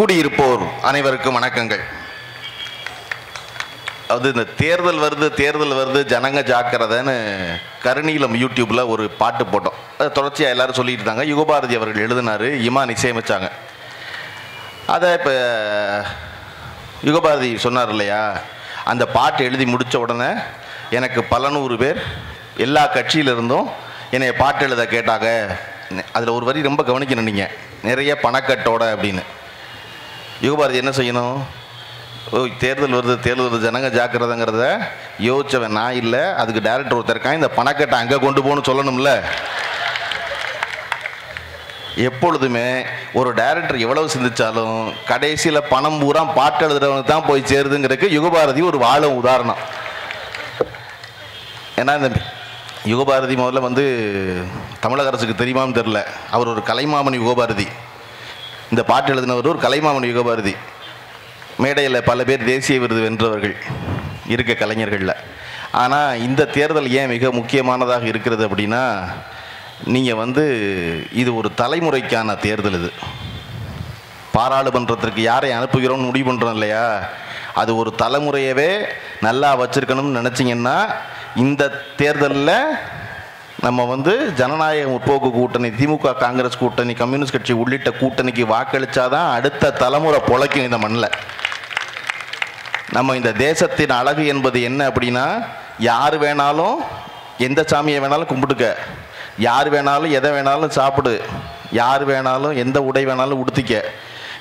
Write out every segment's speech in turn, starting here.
கூடியிருப்போர் அனைவருக்கும் வணக்கங்கள். அது இந்த தேர்தல் வருது தேர்தல் வருது ஜனங்க ஜாக்கிரதைன்னு கருணீலம் யூடியூப்பில் ஒரு பாட்டு போட்டோம். அதை தொடர்ச்சியாக எல்லாரும் சொல்லிட்டு இருந்தாங்க. யுகபாரதி அவர்கள் எழுதினார் இமான் இசையமைச்சாங்க. அதை இப்போ யுகபாரதி சொன்னார் இல்லையா? அந்த பாட்டு எழுதி முடித்த உடனே எனக்கு பல நூறு பேர் எல்லா கட்சியிலிருந்தும் என்னை பாட்டு எழுத கேட்டாங்க. அதில் ஒரு வரி ரொம்ப கவனிக்கணும் நீங்கள் நிறைய பணக்கட்டோட அப்படின்னு. யுகபாரதி என்ன செய்யணும்? ஓ தேர்தல் வருது தேர்தல் வருது ஜனங்க ஜாக்கிரதைங்கிறத யோசிச்சவன் நான் இல்லை. அதுக்கு டேரக்டர் ஒருத்தர் இருக்கான். இந்த பணக்கட்டை அங்கே கொண்டு போகணும்னு சொல்லணும்ல. எப்பொழுதுமே ஒரு டேரக்டர் எவ்வளவு சிந்திச்சாலும் கடைசியில் பணம் பூரா பாட்டு எழுதுறவனுக்கு தான் போய் சேருதுங்கிறதுக்கு யுகபாரதி ஒரு வாழும் உதாரணம். ஏன்னா இந்த யுகபாரதி முதல்ல வந்து தமிழக அரசுக்கு தெரியுமான்னு தெரில அவர் ஒரு கலைமாமணி யுகபாரதி. இந்த பாட்டு எழுதினவர் ஒரு கலைமாமணி யுகபாரதி மேடையில் பல பேர் தேசிய விருது வென்றவர்கள் இருக்க கலைஞர்களில். ஆனால் இந்த தேர்தல் ஏன் மிக முக்கியமானதாக இருக்கிறது அப்படின்னா நீங்கள் வந்து இது ஒரு தலைமுறைக்கான தேர்தல் இது. பாராளுமன்றத்திற்கு யாரை அனுப்புகிறோம்னு முடிவு பண்ணுறோம் இல்லையா? அது ஒரு தலைமுறையவே நல்லா வச்சுருக்கணும்னு நினச்சிங்கன்னா இந்த தேர்தலில் நம்ம வந்து ஜனநாயக முற்போக்கு கூட்டணி திமுக காங்கிரஸ் கூட்டணி கம்யூனிஸ்ட் கட்சி உள்ளிட்ட கூட்டணிக்கு வாக்களித்தாதான் அடுத்த தலைமுறை பொழைக்கும் இந்த மண்ணில். நம்ம இந்த தேசத்தின் அழகு என்பது என்ன அப்படின்னா யார் வேணாலும் எந்த சாமியை வேணாலும் கும்பிட்டுக்க. யார் வேணாலும் எதை வேணாலும் சாப்பிடு. யார் வேணாலும் எந்த உடை வேணாலும் உடுத்திக்க.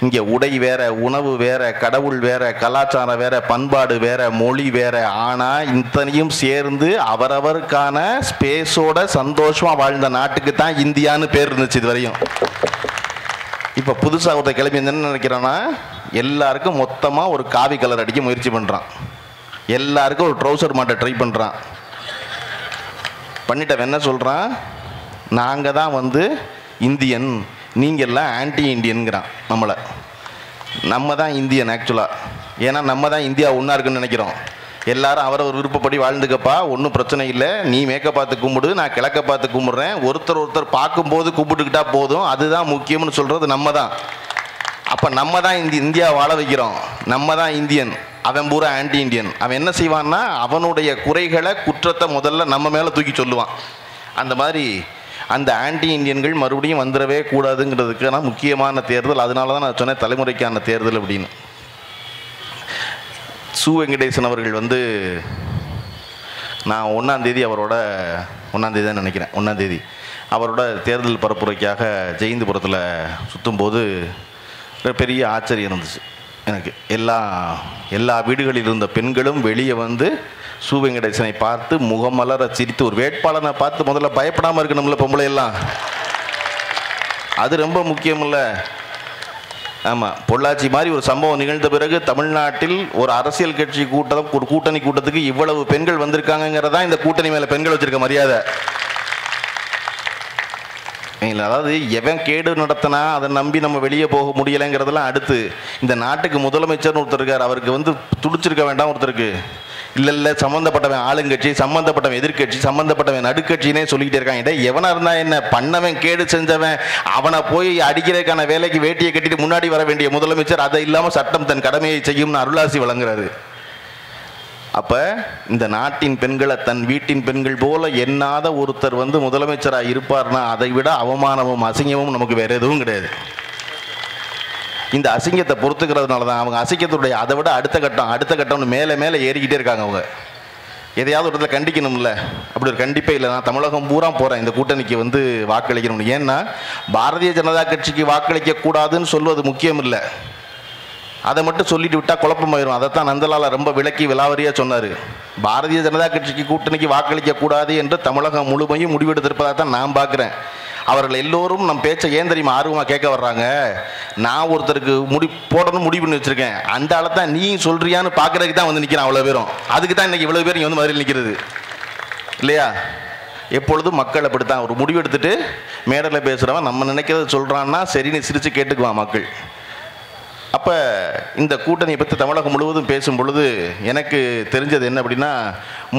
இங்கே உடை வேற உணவு வேற கடவுள் வேற கலாச்சாரம் வேற பண்பாடு வேற மொழி வேற. ஆனால் இத்தனையும் சேர்ந்து அவரவருக்கான ஸ்பேஸோட சந்தோஷமாக வாழ்ந்த நாட்டுக்கு தான் இந்தியான்னு பேர் இருந்துச்சு இது வரையும் இப்போ புதுசாக ஒருத்த கிளம்பி என்ன நினைக்கிறான்னா எல்லாருக்கும் மொத்தமாக ஒரு காவி கலர் அடிக்க முயற்சி பண்ணுறான் எல்லாருக்கும் ஒரு ட்ரௌசர் மாட்டை ட்ரை பண்ணுறான் பண்ணிட்டவன் என்ன சொல்கிறான் நாங்கள் தான் வந்து இந்தியன். நீங்கள் எல்லாம் ஆன்டி இந்தியன்கிறான் நம்மளை. நம்ம தான் இந்தியன் ஆக்சுவலாக ஏன்னா நம்ம தான் இந்தியா ஒன்றா இருக்குன்னு நினைக்கிறோம். எல்லாரும் அவரவர் விருப்பப்படி வாழ்ந்துக்கப்பா ஒன்றும் பிரச்சனை இல்லை. நீ மேக்க பார்த்து கும்பிடு நான் கிழக்க பார்த்து கும்பிட்றேன். ஒருத்தர் ஒருத்தர் பார்க்கும்போது கும்பிட்டுக்கிட்டா போதும். அதுதான் முக்கியம்னு சொல்கிறது நம்ம தான் அப்போ நம்ம தான் இந்த இந்தியா வாழ வைக்கிறோம். நம்ம தான் இந்தியன் அவன் பூரா ஆன்டி இந்தியன் அவன் என்ன செய்வான்னா அவனுடைய குறைகளை குற்றத்தை முதல்ல நம்ம மேலே தூக்கி சொல்லுவான். அந்த மாதிரி அந்த ஆன்டி இந்தியன்கள் மறுபடியும் வந்துடவே கூடாதுங்கிறதுக்கான முக்கியமான தேர்தல். அதனால தான் நான் சொன்னேன் தலைமுறைக்கான தேர்தல் அப்படின்னு. சு வெங்கடேசன் அவர்கள் வந்து நான் ஒன்றாந்தேதி அவரோட ஒன்றாந்தேதி தான் நினைக்கிறேன் ஒன்றாந்தேதி அவரோட தேர்தல் பரப்புரைக்காக ஜெயந்திபுரத்தில் சுற்றும்போது பெரிய ஆச்சரியம் இருந்துச்சு. எனக்கு எல்லா எல்லா வீடுகளில் இருந்த பெண்களும் வெளியே வந்து சு வெங்கடேசனை பார்த்து முகமலர சிரித்து ஒரு வேட்பாளனை பார்த்து முதல்ல பயப்படாமல் இருக்கணும்ல பொம்பளை எல்லாம் அது ரொம்ப முக்கியமில்ல ஆமாம் பொள்ளாச்சி மாதிரி ஒரு சம்பவம் நிகழ்ந்த பிறகு தமிழ்நாட்டில் ஒரு அரசியல் கட்சி கூட்டம் ஒரு கூட்டணி கூட்டத்துக்கு இவ்வளவு பெண்கள் வந்திருக்காங்கிறதான் இந்த கூட்டணி மேலே பெண்கள் வச்சிருக்க மரியாதை. இல்லை அதாவது எவன் கேடு நடத்தினா அதை நம்பி நம்ம வெளியே போக முடியலைங்கிறதெல்லாம் அடுத்து. இந்த நாட்டுக்கு முதலமைச்சர்னு ஒருத்தர் இருக்கார் அவருக்கு வந்து துடிச்சிருக்க வேண்டாம் ஒருத்தருக்கு. இல்லை இல்லை சம்மந்தப்பட்டவன் ஆளுங்கட்சி சம்மந்தப்பட்டவன் எதிர்க்கட்சி சம்மந்தப்பட்டவன் நடுக்கட்சினே சொல்லிக்கிட்டே இருக்காங்க டேய் எவனாக இருந்தா என்ன? பண்ணவன் கேடு செஞ்சவன் அவனை போய் அடிக்கிறதுக்கான வேலைக்கு வேட்டியை கட்டிட்டு முன்னாடி வர வேண்டிய முதலமைச்சர் அதை இல்லாமல் சட்டம் தன் கடமையை செய்யும்னு அருளாசி வழங்குறாரு. அப்ப இந்த நாட்டின் பெண்களை தன் வீட்டின் பெண்கள் போல எண்ணாத ஒருத்தர் வந்து முதலமைச்சராக இருப்பார்னா அதை விட அவமானமும் அசிங்கமும் நமக்கு வேற எதுவும் கிடையாது. இந்த அசிங்கத்தை பொறுத்துக்கிறதுனால தான் அவங்க அசிங்கத்துடைய அதை விட அடுத்த கட்டம் அடுத்த கட்டம்னு மேலே மேலே ஏறிக்கிட்டே இருக்காங்க அவங்க. எதையாவது ஒரு இடத்துல கண்டிக்கணும்ல? அப்படி ஒரு கண்டிப்பே இல்லை. நான் தமிழகம் பூரா போகிறேன் இந்த கூட்டணிக்கு வந்து வாக்களிக்கணும் ஏன்னா பாரதிய ஜனதா கட்சிக்கு வாக்களிக்க கூடாதுன்னு சொல்வது முக்கியம் இல்லை அதை மட்டும் சொல்லிட்டு விட்டால் குழப்பமாயிரும். அதைத்தான் நந்தலாலா ரொம்ப விளக்கி விலாவரியாக சொன்னார். பாரதிய ஜனதா கட்சிக்கு கூட்டணிக்கு வாக்களிக்க கூடாது என்று தமிழகம் முழுமையும் முடிவெடுத்திருப்பதாக தான் நான் பார்க்குறேன். அவர்கள் எல்லோரும் நம் பேச்சை ஏன் தெரியுமா ஆர்வமாக கேட்க வர்றாங்க? நான் ஒருத்தருக்கு முடி போடணும் முடிவு பண்ணி வச்சுருக்கேன். அந்த ஆளை தான் நீ சொல்கிறியான்னு பார்க்குறதுக்கு தான் வந்து நிற்கிறான் அவ்வளோ பேரும். அதுக்கு தான் இன்றைக்கி இவ்வளோ பேர் இங்கே வந்து மதுரையில் நிற்கிறது இல்லையா? எப்பொழுதும் மக்கள் அப்படித்தான். ஒரு முடிவு எடுத்துட்டு மேடையில் பேசுகிறவன் நம்ம நினைக்கிறத சொல்கிறான்னா சரின்னு சிரித்து கேட்டுக்குவான் மக்கள். அப்போ இந்த கூட்டணி பற்றி தமிழகம் முழுவதும் பேசும் பொழுது எனக்கு தெரிஞ்சது என்ன அப்படின்னா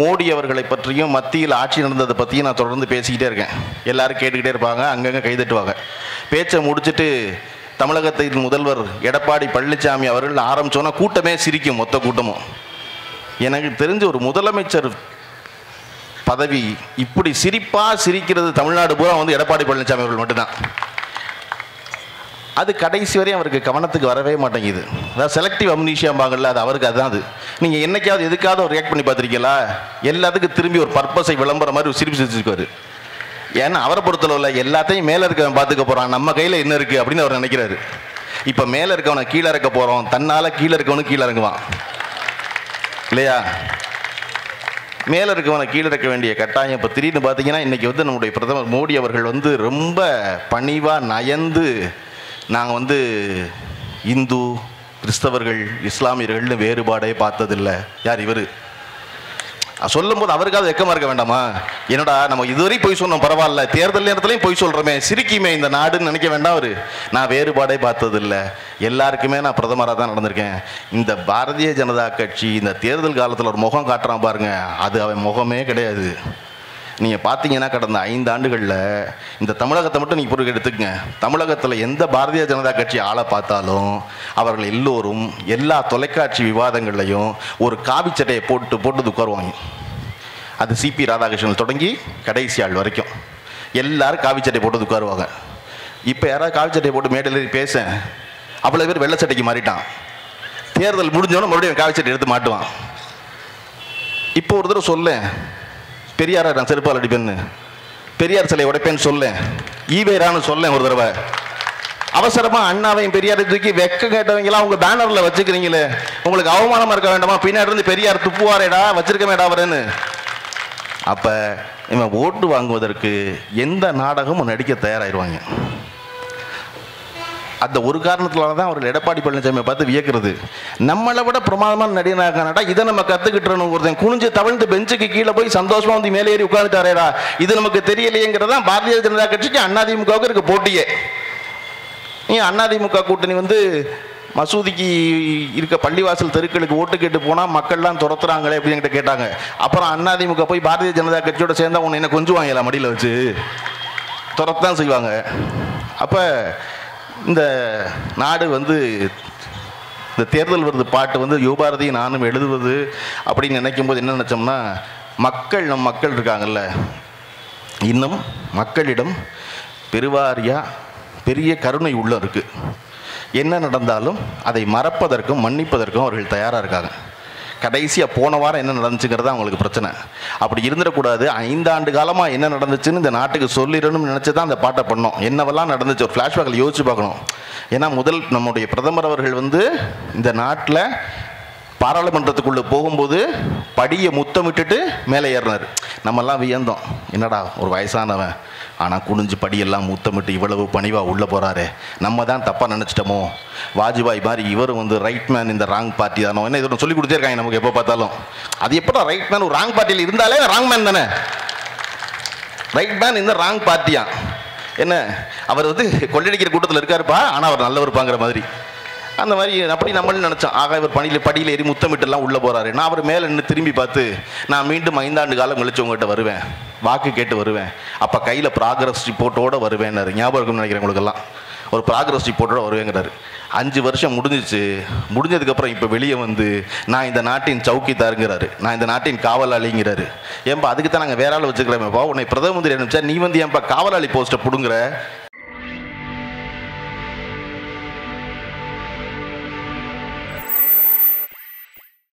மோடி அவர்களை பற்றியும் மத்தியில் ஆட்சி நடந்ததை பற்றியும் நான் தொடர்ந்து பேசிக்கிட்டே இருக்கேன். எல்லாரும் கேட்டுக்கிட்டே இருப்பாங்க அங்கங்கே கைதட்டுவாங்க. பேச்சை முடிச்சுட்டு தமிழகத்தின் முதல்வர் எடப்பாடி பழனிசாமி அவர்கள் ஆரம்பிச்சோன்னா கூட்டமே சிரிக்கும் மொத்த கூட்டமும். எனக்கு தெரிஞ்ச ஒரு முதலமைச்சர் பதவி இப்படி சிரிப்பாக சிரிக்கிறது தமிழ்நாடு பூரா வந்து எடப்பாடி பழனிசாமி அவர்கள் மட்டும்தான். அது கடைசி வரையும் அவருக்கு கவனத்துக்கு வரவே மாட்டேங்குது. அதாவது செலக்டிவ் அம்னீஷியாம்பாங்கல்ல அது அவருக்கு அதுதான் அது. நீங்கள் என்னைக்காவது எதுக்காவது ஒரு ரியாக்ட் பண்ணி பார்த்துருக்கீங்களா? எல்லாத்துக்கும் திரும்பி ஒரு பர்பஸை விளம்பரம் மாதிரி ஒரு சிரிப்பு சிரிச்சிருக்காரு ஏன்னா அவரை பொறுத்தளவில் எல்லாத்தையும் மேலே இருக்கவன் பார்த்துக்க போகிறான் நம்ம கையில் என்ன இருக்குது அப்படின்னு அவர் நினைக்கிறாரு. இப்போ மேலே இருக்கவனை கீழே இறக்க போகிறோம் தன்னால் கீழே இருக்கவனும் கீழே இறங்குவான். இல்லையா? மேலே இருக்கவனை கீழே இருக்க வேண்டிய கட்டாயம் இப்போ திடீர்னு பார்த்தீங்கன்னா இன்றைக்கி வந்து நம்முடைய பிரதமர் மோடி அவர்கள் வந்து ரொம்ப பணிவாக நயந்து நாங்கள் வந்து இந்து கிறிஸ்தவர்கள் இஸ்லாமியர்கள்னு வேறுபாடே பார்த்ததில்லை. யார் இவர்? சொல்லும்போது அவருக்காவது வெக்கமாக இருக்க வேண்டாமா? என்னடா நம்ம இதுவரை போய் சொன்னோம் பரவாயில்ல. தேர்தல் நேரத்துலையும் போய் சொல்கிறோமே சிரிக்குமே இந்த நாடுன்னு நினைக்க வேண்டாம் அவர். நான் வேறுபாடே பார்த்ததில்ல. எல்லாருக்குமே நான் பிரதமராக தான் நடந்திருக்கேன். இந்த பாரதிய ஜனதா கட்சி இந்த தேர்தல் காலத்தில் ஒரு முகம் காட்டுறான் பாருங்க. அது அவன் முகமே கிடையாது. நீங்கள் பார்த்தீங்கன்னா கடந்த ஐந்து ஆண்டுகளில் இந்த தமிழகத்தை மட்டும் நீங்கள் பொருள் எடுத்துக்கங்க. தமிழகத்தில் எந்த பாரதிய ஜனதா கட்சி ஆளை பார்த்தாலும் அவர்கள் எல்லோரும் எல்லா தொலைக்காட்சி விவாதங்கள்லையும் ஒரு காவி சட்டையை போட்டு போட்டு உட்காருவாங்க. அது சிபி ராதாகிருஷ்ணன் தொடங்கி கடைசி ஆள் வரைக்கும். எல்லாரும் காவி சட்டை போட்டு உட்காருவாங்க. இப்போ யாராவது காவி சட்டையை போட்டு மேடையில் பேச அவ்வளோ பேர் வெள்ளை சட்டைக்கு மாறிட்டான். தேர்தல் முடிஞ்சோன்னு மறுபடியும் காவி சட்டை எடுத்து மாட்டுவான். இப்போ ஒரு தடவை சொல்லேன் பெரியாரை நான் செருப்பால் அடிப்பேன்னு? பெரியார் சிலை உடைப்பேன்னு சொல்லேன். ஈவேரான்னு சொல்லேன் ஒரு தடவை. அவசரமா அண்ணாவையும் பெரியாரை தூக்கி வெக்க கேட்டவங்களாம் உங்க பேனர்ல வச்சுக்கிறீங்களே? உங்களுக்கு அவமானமா இருக்க வேண்டாமா? பின்னாடி இருந்து பெரியார் துப்புவாரேடா வச்சிருக்க வேடா அவரேன்னு அப்ப இவன் ஓட்டு வாங்குவதற்கு எந்த நாடகமும் நடிக்க தயாராயிருவாங்க. அந்த ஒரு காரணத்தினால தான் அவர்கள் எடப்பாடி பழனிசாமியை பார்த்து வியக்கிறது. நம்மளை விட பிரமாதமான நடிகனாக இதை நம்ம கற்றுக்கிட்டுறணும் ஒருத்தன் குனிஞ்சு தவழ்ந்து பெஞ்சுக்கு கீழே போய் சந்தோஷமா வந்து மேலே ஏறி உட்காந்துட்டாரேடா இது நமக்கு தெரியலையேங்கிறது தான் பாரதிய ஜனதா கட்சிக்கு அதிமுகவுக்கு இருக்க போட்டியே. ஏன் அதிமுக கூட்டணி வந்து மசூதிக்கு இருக்க பள்ளிவாசல் தெருக்களுக்கு ஓட்டு கேட்டு போனால் மக்கள்லாம் துரத்துறாங்களே அப்படின்னு கேட்டாங்க. அப்புறம் அதிமுக போய் பாரதிய ஜனதா கட்சியோட சேர்ந்தா உன்னை என்ன கொஞ்சம் வாங்கலாம் மடியில் வச்சு? துரத்தான் செய்வாங்க. அப்போ இந்த நாடு வந்து இந்த தேர்தல் வருது பாட்டு வந்து யுவபாரதி நானும் எழுதுவது அப்படின்னு நினைக்கும் போது என்ன நினச்சோம்னா மக்கள் நம் மக்கள் இருக்காங்கல்ல. இன்னும் மக்களிடம் பெருவாரியாக பெரிய கருணை உள்ள இருக்குது என்ன நடந்தாலும் அதை மறப்பதற்கும் மன்னிப்பதற்கும் அவர்கள் தயாராக இருக்காங்க. கடைசியாக போன வாரம் என்ன நடந்துச்சுங்கிறது அவங்களுக்கு பிரச்சனை. அப்படி இருந்துடக்கூடாது. ஐந்தாண்டு காலமாக என்ன நடந்துச்சுன்னு இந்த நாட்டுக்கு சொல்லிடணும்னு நினச்சி தான் அந்த பாட்டை பண்ணோம். என்னவெல்லாம் நடந்துச்சு? ஒரு ஃப்ளாஷ்பேக்கில் யோசிச்சு பார்க்கணும். ஏன்னா முதல் நம்முடைய பிரதமர் அவர்கள் வந்து இந்த நாட்டில் பாராளுமன்றத்துக்குள்ளே போகும்போது படியை முத்தமிட்டுட்டு மேலே ஏறினார். நம்மெல்லாம் வியந்தோம். என்னடா ஒரு வயசானவன். ஆனால் குனிஞ்சு படியெல்லாம் முத்தமிட்டு இவ்வளவு பணிவாக உள்ளே போகிறாரு நம்ம தான் தப்பாக நினச்சிட்டோமோ? வாஜ்பாய் மாதிரி இவரும் வந்து ரைட் மேன் இந்த ராங் பார்ட்டி தானோ? என்ன இது சொல்லி கொடுத்தே இருக்காங்க நமக்கு எப்போ பார்த்தாலும். அது எப்படா ரைட் மேன் ஒரு ராங் பார்ட்டியில் இருந்தாலே ராங் மேன் தானே? ரைட் மேன் இந்த ராங் பார்ட்டியா என்ன? அவர் வந்து கொள்ளடிக்கிற கூட்டத்தில் இருக்காருப்பா. ஆனால் அவர் நல்லவருப்பாங்கிற மாதிரி. அந்த மாதிரி அப்படி நம்மளும் நினச்சோம். ஆக இவர் பணியில் படியில் ஏறி முத்தமிட்டெல்லாம் உள்ளே போகிறாரு நான் அவர் மேலே நின்று திரும்பி பார்த்து நான் மீண்டும் ஐந்தாண்டு காலம் கழிச்சு உங்கள்கிட்ட வருவேன். வாக்கு கேட்டு வருவேன். அப்போ கையில் ப்ராக்ரஸ் ரிப்போர்ட்டோடு வருவேன்னாரு. ஞாபகம் நினைக்கிறேன் உங்களுக்கெல்லாம். ஒரு ப்ராக்ரஸ் ரிப்போர்ட்டோட வருவேங்கிறாரு. அஞ்சு வருஷம் முடிஞ்சிச்சு. முடிஞ்சதுக்கப்புறம் இப்போ வெளியே வந்து நான் இந்த நாட்டின் சவுக்கிதாருங்கிறாரு. நான் இந்த நாட்டின் காவலாளிங்கிறாரு. ஏன்பா அதுக்கு தான் நாங்கள் வேற ஆள் வச்சுக்கிறோமேப்பா. உன்னை பிரதம மந்திரி அனுப்பிச்சா நீ வந்து ஏன்பா காவலாளி போஸ்ட்டை பிடுங்குற?